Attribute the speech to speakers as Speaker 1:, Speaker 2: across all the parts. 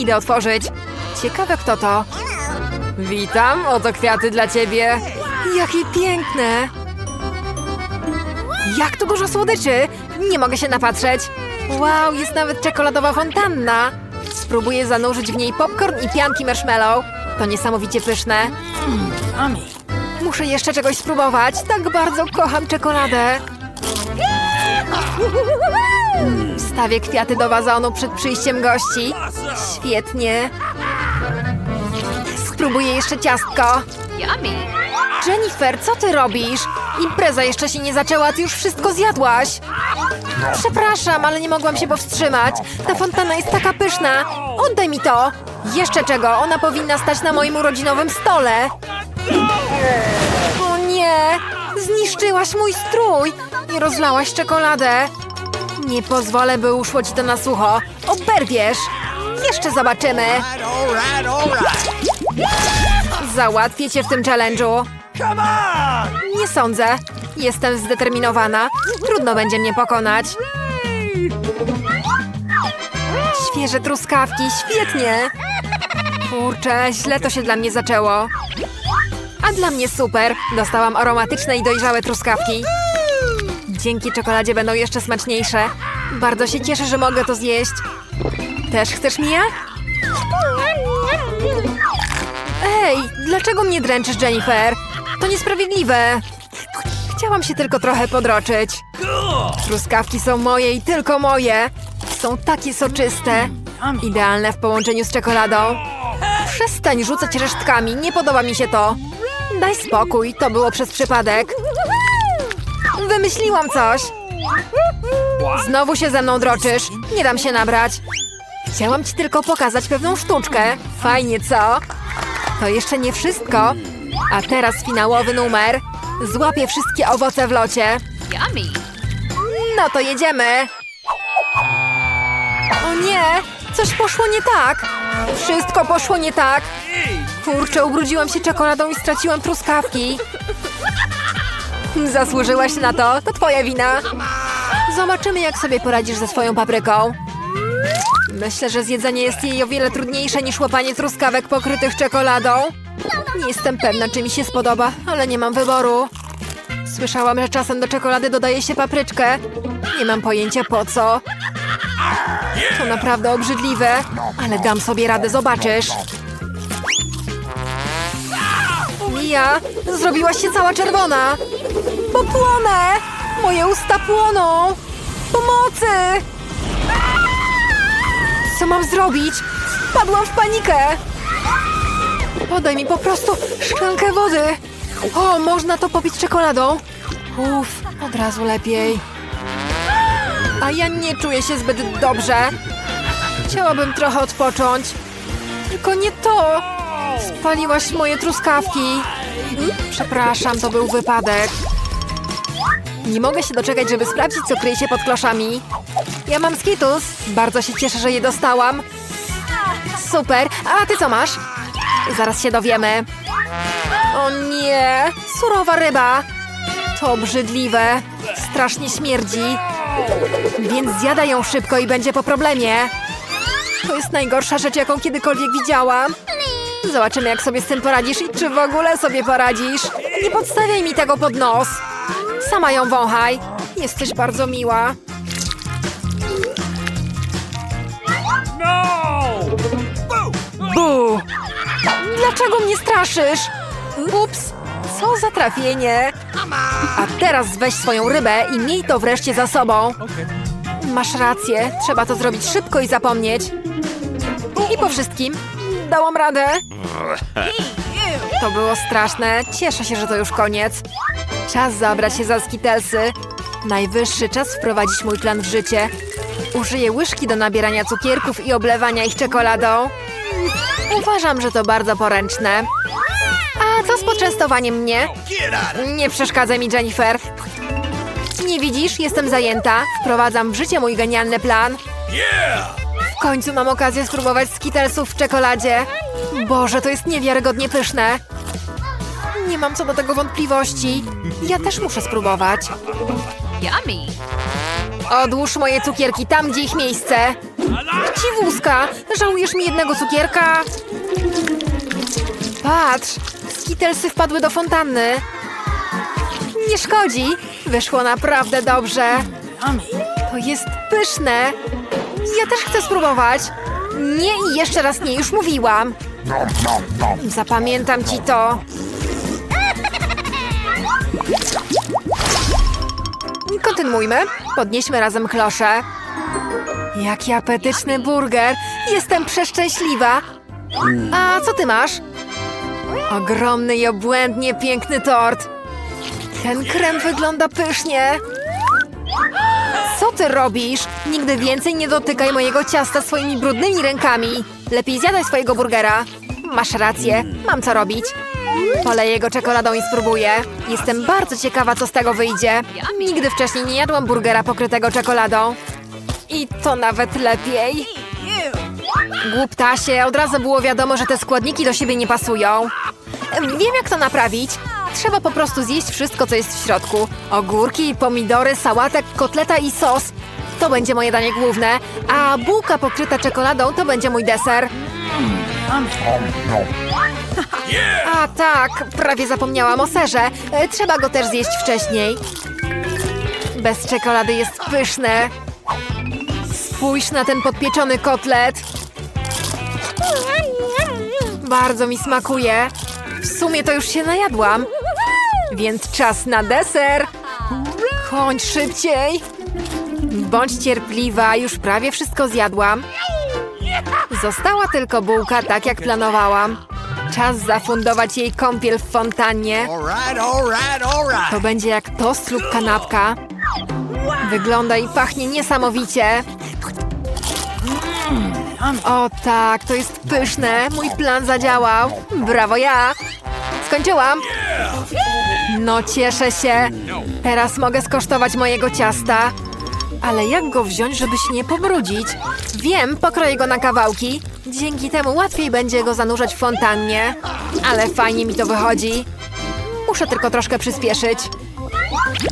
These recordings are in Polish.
Speaker 1: Idę otworzyć. Ciekawe kto to. Witam, oto kwiaty dla ciebie. Jakie piękne. Jak tu dużo słodyczy! Nie mogę się napatrzeć. Wow, jest nawet czekoladowa fontanna. Spróbuję zanurzyć w niej popcorn i pianki marshmallow. To niesamowicie pyszne. Muszę jeszcze czegoś spróbować. Tak bardzo kocham czekoladę. Wstawię kwiaty do wazonu przed przyjściem gości. Świetnie. Spróbuję jeszcze ciastko. Jennifer, co ty robisz? Impreza jeszcze się nie zaczęła, ty już wszystko zjadłaś. Przepraszam, ale nie mogłam się powstrzymać. Ta fontana jest taka pyszna. Oddaj mi to. Jeszcze czego? Ona powinna stać na moim urodzinowym stole. O nie! Zniszczyłaś mój strój i rozlałaś czekoladę. Nie pozwolę, by uszło ci to na sucho. Oberwiesz. Jeszcze zobaczymy. Załatwię cię w tym challenge'u. Nie sądzę. Jestem zdeterminowana. Trudno będzie mnie pokonać. Świeże truskawki, świetnie. Kurczę, źle to się dla mnie zaczęło. A dla mnie super. Dostałam aromatyczne i dojrzałe truskawki. Dzięki czekoladzie będą jeszcze smaczniejsze. Bardzo się cieszę, że mogę to zjeść. Też chcesz, Mia? Ej, dlaczego mnie dręczysz, Jennifer? To niesprawiedliwe. Chciałam się tylko trochę podroczyć. Truskawki są moje i tylko moje. Są takie soczyste. Idealne w połączeniu z czekoladą. Przestań rzucać resztkami, nie podoba mi się to. Daj spokój, to było przez przypadek. Wymyśliłam coś. Znowu się ze mną droczysz. Nie dam się nabrać. Chciałam ci tylko pokazać pewną sztuczkę. Fajnie, co? To jeszcze nie wszystko. A teraz finałowy numer. Złapię wszystkie owoce w locie.
Speaker 2: Yummy.
Speaker 1: No to jedziemy. O nie! Coś poszło nie tak. Wszystko poszło nie tak. Kurczę, ubrudziłam się czekoladą i straciłam truskawki. Zasłużyłaś na to. To twoja wina. Zobaczymy, jak sobie poradzisz ze swoją papryką. Myślę, że zjedzenie jest jej o wiele trudniejsze niż łapanie truskawek pokrytych czekoladą. Nie jestem pewna, czy mi się spodoba, ale nie mam wyboru. Słyszałam, że czasem do czekolady dodaje się papryczkę. Nie mam pojęcia po co. To naprawdę obrzydliwe, ale dam sobie radę, zobaczysz. Mia, zrobiłaś się cała czerwona. Popłonę! Moje usta płoną! Pomocy! Co mam zrobić? Wpadłam w panikę! Podaj mi po prostu szklankę wody. O, można to popić czekoladą. Uff, od razu lepiej. A ja nie czuję się zbyt dobrze. Chciałabym trochę odpocząć. Tylko nie to. Spaliłaś moje truskawki. Przepraszam, to był wypadek. Nie mogę się doczekać, żeby sprawdzić, co kryje się pod kloszami. Ja mam skitus. Bardzo się cieszę, że je dostałam. Super. A ty co masz? Zaraz się dowiemy. O nie! Surowa ryba! To obrzydliwe. Strasznie śmierdzi. Więc zjada ją szybko i będzie po problemie. To jest najgorsza rzecz, jaką kiedykolwiek widziałam. Zobaczymy, jak sobie z tym poradzisz i czy w ogóle sobie poradzisz. Nie podstawiaj mi tego pod nos. Sama ją wąchaj. Jesteś bardzo miła.
Speaker 3: No!
Speaker 1: Bu! Dlaczego mnie straszysz? Ups, co za trafienie. A teraz weź swoją rybę i miej to wreszcie za sobą. Masz rację, trzeba to zrobić szybko i zapomnieć. I po wszystkim, dałam radę. To było straszne, cieszę się, że to już koniec. Czas zabrać się za skitelsy. Najwyższy czas wprowadzić mój plan w życie. Użyję łyżki do nabierania cukierków i oblewania ich czekoladą. Uważam, że to bardzo poręczne. A co z poczęstowaniem mnie? Nie przeszkadza mi, Jennifer. Nie widzisz? Jestem zajęta. Wprowadzam w życie mój genialny plan.
Speaker 3: Yeah!
Speaker 1: W końcu mam okazję spróbować skitelsów w czekoladzie. Boże, to jest niewiarygodnie pyszne. Nie mam co do tego wątpliwości. Ja też muszę spróbować.
Speaker 2: Yummy.
Speaker 1: Odłóż moje cukierki tam, gdzie ich miejsce. Dziwuska, żałujesz mi jednego cukierka? Patrz, skitelsy wpadły do fontanny. Nie szkodzi, wyszło naprawdę dobrze. To jest pyszne. Ja też chcę spróbować. Nie i jeszcze raz nie, już mówiłam. Zapamiętam ci to. Kontynuujmy. Podnieśmy razem klosze. Jaki apetyczny burger. Jestem przeszczęśliwa. A co ty masz? Ogromny i obłędnie piękny tort. Ten krem wygląda pysznie. Co ty robisz? Nigdy więcej nie dotykaj mojego ciasta swoimi brudnymi rękami. Lepiej zjadaj swojego burgera. Masz rację, mam co robić. Poleję go czekoladą i spróbuję. Jestem bardzo ciekawa, co z tego wyjdzie. Nigdy wcześniej nie jadłam burgera pokrytego czekoladą. I to nawet lepiej. Głuptasie, od razu było wiadomo, że te składniki do siebie nie pasują. Wiem, jak to naprawić. Trzeba po prostu zjeść wszystko, co jest w środku. Ogórki, pomidory, sałatek, kotleta i sos. To będzie moje danie główne, a bułka pokryta czekoladą to będzie mój deser. A tak, prawie zapomniałam o serze. E, Trzeba go też zjeść wcześniej. Bez czekolady jest pyszne. Spójrz na ten podpieczony kotlet. Bardzo mi smakuje. W sumie to już się najadłam. Więc czas na deser. Kończ szybciej. Bądź cierpliwa, już prawie wszystko zjadłam. Została tylko bułka, tak jak planowałam. Czas zafundować jej kąpiel w fontannie. To będzie jak tost lub kanapka. Wygląda i pachnie niesamowicie. O tak, to jest pyszne. Mój plan zadziałał. Brawo ja. Skończyłam. No cieszę się. Teraz mogę skosztować mojego ciasta. Ale jak go wziąć, żeby się nie pobrudzić? Wiem, pokroję go na kawałki. Dzięki temu łatwiej będzie go zanurzać w fontannie. Ale fajnie mi to wychodzi. Muszę tylko troszkę przyspieszyć.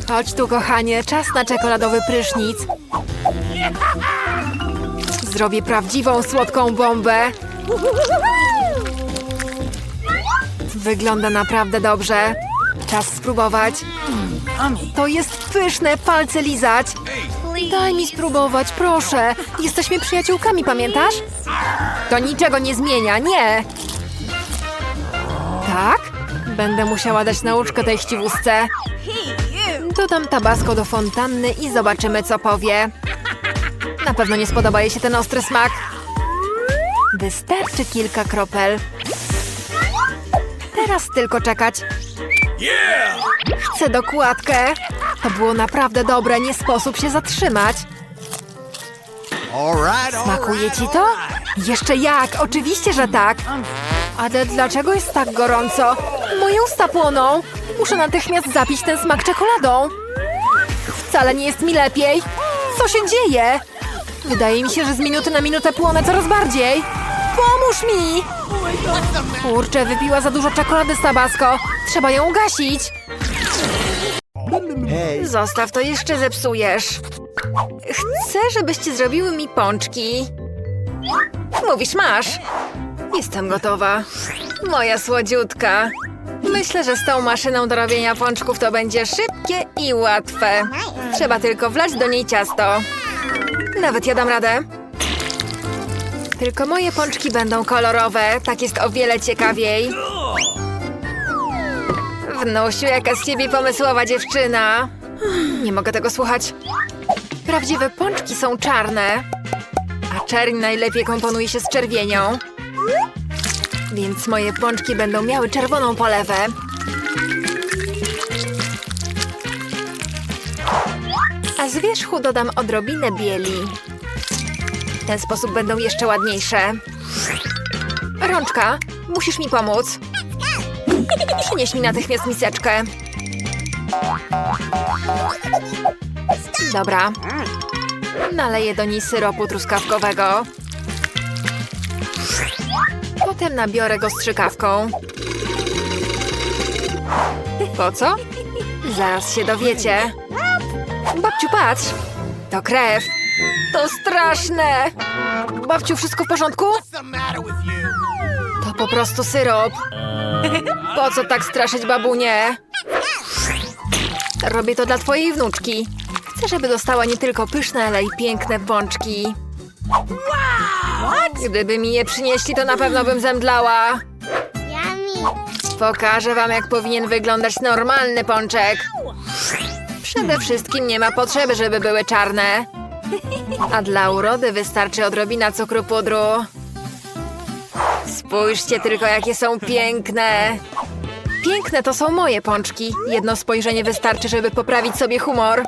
Speaker 1: Chodź tu, kochanie, czas na czekoladowy prysznic. Zrobię prawdziwą słodką bombę. Wygląda naprawdę dobrze. Czas spróbować. To jest pyszne, palce lizać. Daj mi spróbować, proszę. Jesteśmy przyjaciółkami, pamiętasz? To niczego nie zmienia, nie. Tak? Będę musiała dać nauczkę tej chciwusce. Dodam tabasco do fontanny i zobaczymy, co powie. Na pewno nie spodoba jej się ten ostry smak. Wystarczy kilka kropel. Teraz tylko czekać. Chcę dokładkę. To było naprawdę dobre, nie sposób się zatrzymać. Smakuje ci to? Jeszcze jak, oczywiście, że tak. Ale dlaczego jest tak gorąco? Moje usta płoną. Muszę natychmiast zapić ten smak czekoladą. Wcale nie jest mi lepiej. Co się dzieje? Wydaje mi się, że z minuty na minutę płonę coraz bardziej. Pomóż mi! Kurczę, wypiła za dużo czekolady z tabasco. Trzeba ją ugasić. Zostaw, to jeszcze zepsujesz. Chcę, żebyście zrobiły mi pączki. Mówisz, masz. Jestem gotowa. Moja słodziutka. Myślę, że z tą maszyną do robienia pączków to będzie szybkie i łatwe. Trzeba tylko wlać do niej ciasto. Nawet ja dam radę. Tylko moje pączki będą kolorowe, tak jest o wiele ciekawiej. Wnusiu, jaka z ciebie pomysłowa dziewczyna. Nie mogę tego słuchać. Prawdziwe pączki są czarne, a czerń najlepiej komponuje się z czerwienią. Więc moje pączki będą miały czerwoną polewę. A z wierzchu dodam odrobinę bieli. Ten sposób będą jeszcze ładniejsze. Rączka, musisz mi pomóc. Przynieś mi natychmiast miseczkę. Dobra. Naleję do niej syropu truskawkowego. Potem nabiorę go strzykawką. Po co? Zaraz się dowiecie. Babciu, patrz! To krew. To straszne! Babciu, wszystko w porządku? To po prostu syrop. Po co tak straszyć babunię? Robię to dla twojej wnuczki. Chcę, żeby dostała nie tylko pyszne, ale i piękne pączki. Gdyby mi je przynieśli, to na pewno bym zemdlała. Pokażę wam, jak powinien wyglądać normalny pączek. Przede wszystkim nie ma potrzeby, żeby były czarne. A dla urody wystarczy odrobina cukru pudru. Spójrzcie tylko, jakie są piękne. Piękne to są moje pączki. Jedno spojrzenie wystarczy, żeby poprawić sobie humor.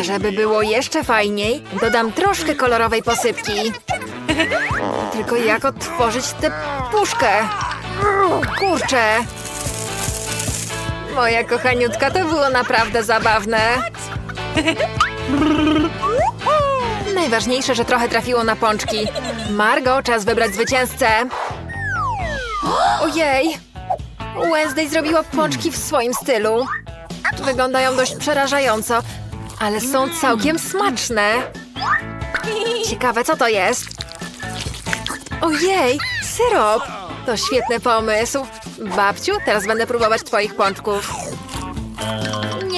Speaker 1: A żeby było jeszcze fajniej, dodam troszkę kolorowej posypki. Tylko jak otworzyć tę puszkę? Kurczę! Moja kochaniutka, to było naprawdę zabawne. Najważniejsze, że trochę trafiło na pączki. Margo, czas wybrać zwycięzcę. Ojej! Wednesday zrobiła pączki w swoim stylu. Wyglądają dość przerażająco, ale są całkiem smaczne. Ciekawe, co to jest? Ojej, syrop! To świetny pomysł. Babciu, teraz będę próbować twoich pączków.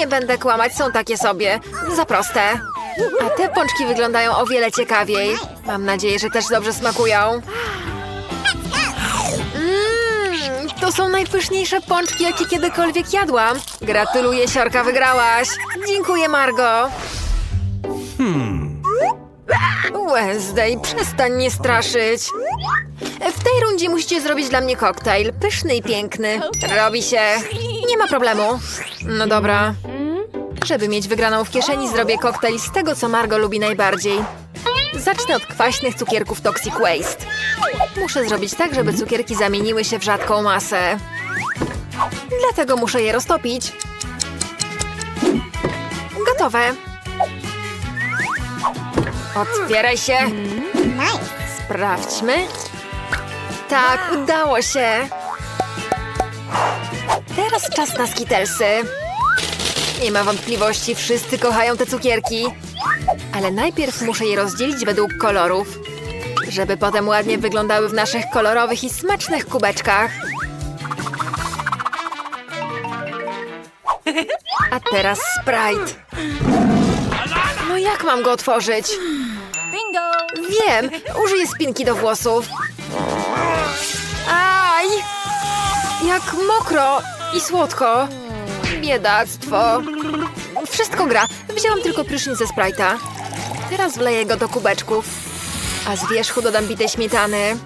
Speaker 1: Nie będę kłamać, są takie sobie. Za proste. A te pączki wyglądają o wiele ciekawiej. Mam nadzieję, że też dobrze smakują. Mmm, to są najpyszniejsze pączki, jakie kiedykolwiek jadłam. Gratuluję, Siorka, wygrałaś. Dziękuję, Margo. Wednesday, przestań mnie straszyć. W tej rundzie musicie zrobić dla mnie koktajl. Pyszny i piękny. Robi się. Nie ma problemu. No dobra. Żeby mieć wygraną w kieszeni, zrobię koktajl z tego, co Margo lubi najbardziej. Zacznę od kwaśnych cukierków Toxic Waste. Muszę zrobić tak, żeby cukierki zamieniły się w rzadką masę. Dlatego muszę je roztopić. Gotowe. Otwieraj się. Sprawdźmy. Tak, udało się. Teraz czas na skitelsy. Nie ma wątpliwości, wszyscy kochają te cukierki. Ale najpierw muszę je rozdzielić według kolorów, żeby potem ładnie wyglądały w naszych kolorowych i smacznych kubeczkach. A teraz Sprite. No jak mam go otworzyć? Wiem, użyję spinki do włosów. Aj! Jak mokro i słodko. Biedactwo. Wszystko gra. Wzięłam tylko prysznic ze Sprite'a. Teraz wleję go do kubeczków. A z wierzchu dodam bitej śmietany.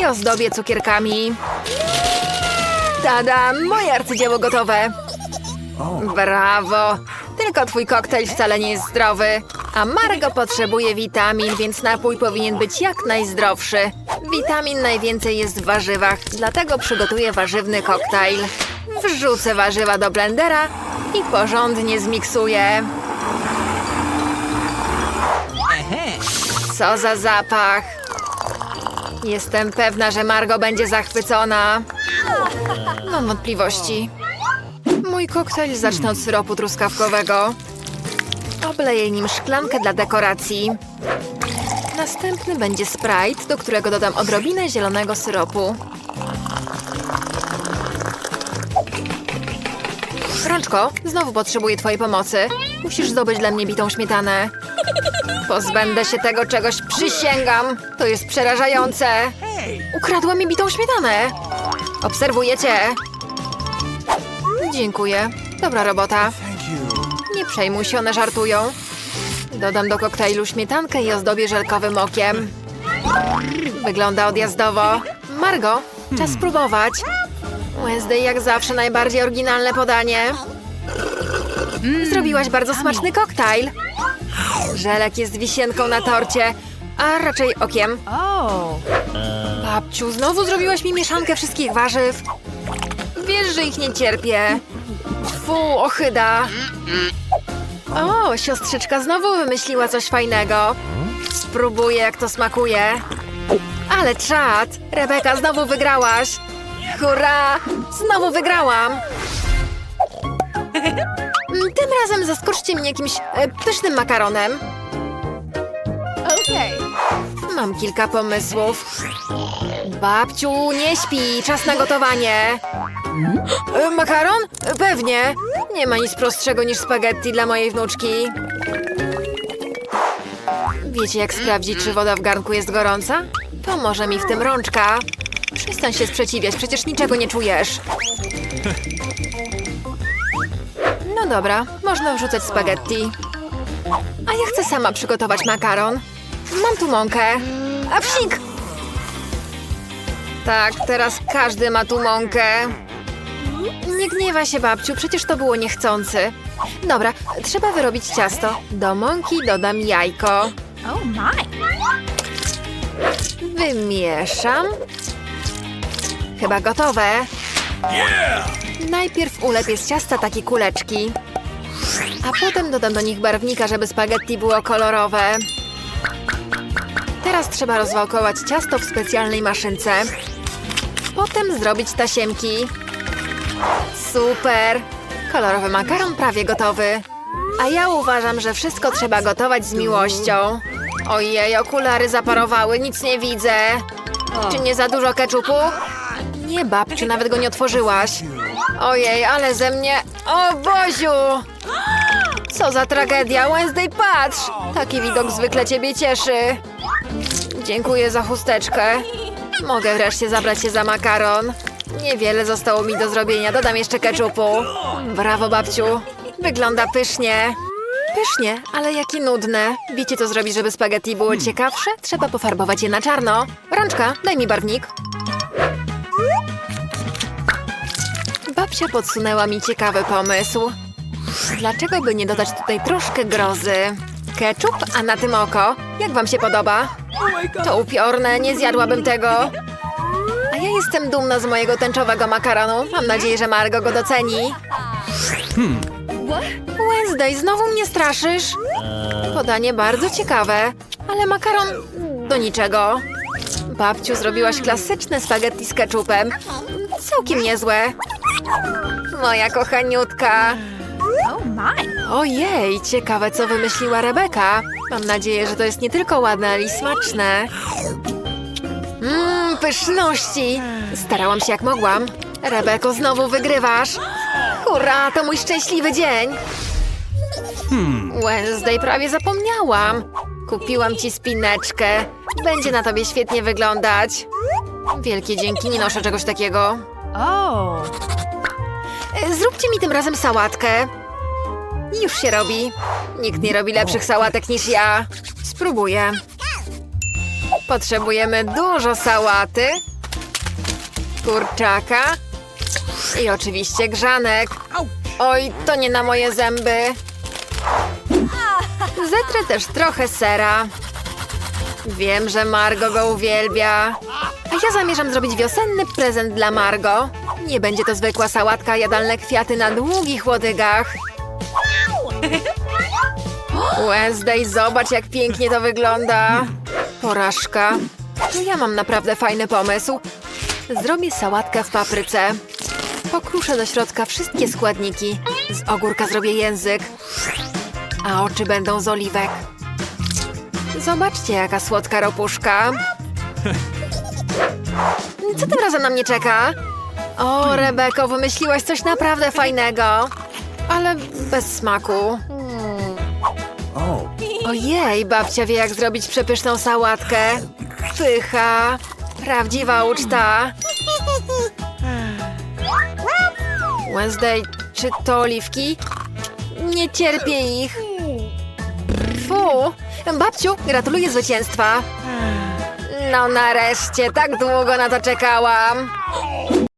Speaker 1: I ozdobię cukierkami. Tada! Moje arcydzieło gotowe. Brawo! Tylko twój koktajl wcale nie jest zdrowy. A Margo potrzebuje witamin, więc napój powinien być jak najzdrowszy. Witamin najwięcej jest w warzywach, dlatego przygotuję warzywny koktajl. Wrzucę warzywa do blendera i porządnie zmiksuję. Co za zapach! Jestem pewna, że Margo będzie zachwycona. Mam wątpliwości. Mój koktajl zacznę od syropu truskawkowego. Obleję nim szklankę dla dekoracji. Następny będzie Sprite, do którego dodam odrobinę zielonego syropu. Rączko, znowu potrzebuję twojej pomocy. Musisz zdobyć dla mnie bitą śmietanę. Pozbędę się tego czegoś, przysięgam. To jest przerażające. Ukradła mi bitą śmietanę. Obserwujecie. Dziękuję. Dobra robota. Nie przejmuj się, one żartują. Dodam do koktajlu śmietankę i ozdobię żelkowym okiem. Wygląda odjazdowo. Margo, czas spróbować. Wednesday jak zawsze najbardziej oryginalne podanie. Zrobiłaś bardzo smaczny koktajl. Żelek jest wisienką na torcie, a raczej okiem. Babciu, znowu zrobiłaś mi mieszankę wszystkich warzyw. Wiesz, że ich nie cierpię. Fu, ochyda. O, siostrzyczka znowu wymyśliła coś fajnego. Spróbuję, jak to smakuje. Ale czad! Rebeka, znowu wygrałaś! Hurra! Znowu wygrałam! Tym razem zaskoczcie mnie jakimś e, pysznym makaronem.
Speaker 2: Okay.
Speaker 1: Mam kilka pomysłów. Babciu, nie śpi, czas na gotowanie. E, Makaron? Pewnie. Nie ma nic prostszego niż spaghetti dla mojej wnuczki. Wiecie, jak sprawdzić, czy woda w garnku jest gorąca? Pomoże mi w tym rączka. Przestań się sprzeciwiać, przecież niczego nie czujesz. No dobra, można wrzucać spaghetti. A ja chcę sama przygotować makaron. Mam tu mąkę. A psik! Tak, teraz każdy ma tu mąkę. Nie gniewa się, babciu, przecież to było niechcący. Dobra, trzeba wyrobić ciasto. Do mąki dodam jajko.
Speaker 2: Oh my.
Speaker 1: Wymieszam. Chyba gotowe. Najpierw ulepię z ciasta takie kuleczki. A potem dodam do nich barwnika, żeby spaghetti było kolorowe. Teraz trzeba rozwałkować ciasto w specjalnej maszynce. Potem zrobić tasiemki. Super! Kolorowy makaron prawie gotowy. A ja uważam, że wszystko trzeba gotować z miłością. Ojej, okulary zaparowały, nic nie widzę. Czy nie za dużo keczupu? Nie, babciu, nawet go nie otworzyłaś. Ojej, ale ze mnie... O, Boziu! Co za tragedia, Wednesday, patrz! Taki widok zwykle ciebie cieszy. Dziękuję za chusteczkę. Mogę wreszcie zabrać się za makaron. Niewiele zostało mi do zrobienia, dodam jeszcze keczupu. Brawo, babciu. Wygląda pysznie. Pysznie, ale jakie nudne. Wiecie, co zrobić, żeby spaghetti było ciekawsze? Trzeba pofarbować je na czarno. Rączka, daj mi barwnik. Babcia podsunęła mi ciekawy pomysł. Dlaczego by nie dodać tutaj troszkę grozy? Ketchup, a na tym oko. Jak wam się podoba? To upiorne, nie zjadłabym tego. Ja jestem dumna z mojego tęczowego makaronu. Mam nadzieję, że Margo go doceni. Wednesday, znowu mnie straszysz? Podanie bardzo ciekawe, ale makaron do niczego. Babciu, zrobiłaś klasyczne spaghetti z ketchupem. Całkiem niezłe. Moja kochaniutka.
Speaker 2: Oh.
Speaker 1: Ojej, ciekawe co wymyśliła Rebeka. Mam nadzieję, że to jest nie tylko ładne, ale i smaczne. Pyszności! Starałam się jak mogłam. Rebeko, znowu wygrywasz. Hurra, to mój szczęśliwy dzień. Wednesday, prawie zapomniałam. Kupiłam ci spineczkę. Będzie na tobie świetnie wyglądać. Wielkie dzięki, nie noszę czegoś takiego. E, Zróbcie mi tym razem sałatkę. Już się robi. Nikt nie robi lepszych sałatek niż ja. Spróbuję. Potrzebujemy dużo sałaty, kurczaka i oczywiście grzanek. Oj, to nie na moje zęby. Zetrę też trochę sera. Wiem, że Margo go uwielbia. A ja zamierzam zrobić wiosenny prezent dla Margo. Nie będzie to zwykła sałatka, jadalne kwiaty na długich łodygach. Wednesday, zobacz jak pięknie to wygląda. Porażka. To ja mam naprawdę fajny pomysł. Zrobię sałatkę w papryce. Pokruszę do środka wszystkie składniki. Z ogórka zrobię język. A oczy będą z oliwek. Zobaczcie, jaka słodka ropuszka. Co tym razem na mnie czeka? O, Rebeko, wymyśliłaś coś naprawdę fajnego. Ale bez smaku. Ojej, babcia wie, jak zrobić przepyszną sałatkę. Pycha. Prawdziwa uczta. Wednesday, czy to oliwki? Nie cierpię ich. Fu. Babciu, gratuluję zwycięstwa. No nareszcie, tak długo na to czekałam.